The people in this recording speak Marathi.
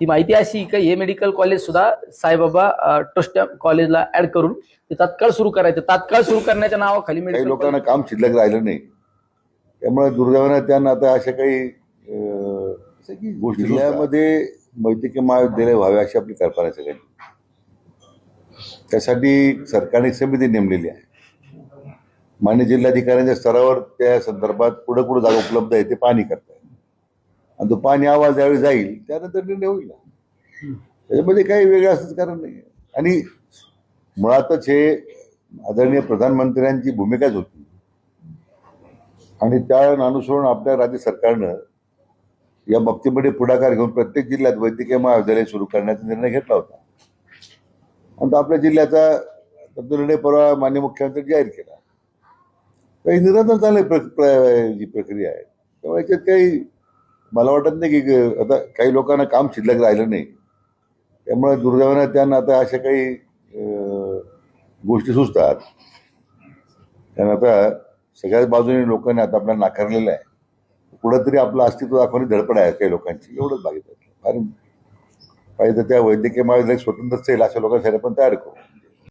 ती माहिती अशी की हे मेडिकल कॉलेज सुद्धा साईबाबा ट्रस्ट कॉलेजला ऍड करून ते तात्काळ सुरू करायचं. तात्काळ सुरू करण्याच्या नावाखाली मेडिकल लोकांना काम शिल्लक राहिलं नाही. त्यामुळे दुर्दैवानं त्यांना आता अशा काही गोष्टी जिल्ह्यामध्ये वैद्यकीय महाविद्यालय व्हावे अशी आपली कल्पना आहे सगळ्यांनी त्यासाठी सरकारने समिती नेमलेली आहे. मान्य जिल्हाधिकाऱ्यांच्या स्तरावर त्या संदर्भात पुढे पुढे जागा उपलब्ध आहे ते पाहणी करताय आणि तो पाणी आवाज ज्यावेळी जाईल त्यानंतर निर्णय होईल. त्याच्यामध्ये काही वेगळं असंच कारण नाही. आणि मुळातच हे आदरणीय प्रधानमंत्र्यांची भूमिकाच होती. आणि त्या अनुसरून आपल्या राज्य सरकारनं या बाबतीमध्ये पुढाकार घेऊन प्रत्येक जिल्ह्यात वैद्यकीय महाविद्यालय सुरू करण्याचा निर्णय घेतला होता. आणि तो आपल्या जिल्ह्याचा निर्णय परवा मान्य मुख्यमंत्री जाहीर केला. काही निरंतर चांगली प्र प्र- जी प्रक्रिया आहे. त्यामुळे याच्यात काही मला वाटत नाही की आता काही लोकांना काम शिल्लक राहिलं नाही. त्यामुळे दुर्दैवानं त्यांना आता अशा काही गोष्टी सुचतात. कारण आता सगळ्याच बाजूने लोकांनी आता आपल्याला नाकारलेलं आहे. कुठंतरी आपलं अस्तित्व दाखवण्याची धडपड आहे काही लोकांची. एवढंच बाकी कारण पाहिजे तर त्या वैद्यकीय महाविद्यालय स्वतंत्र येईल अशा लोकांसाठी आपण तयार करू.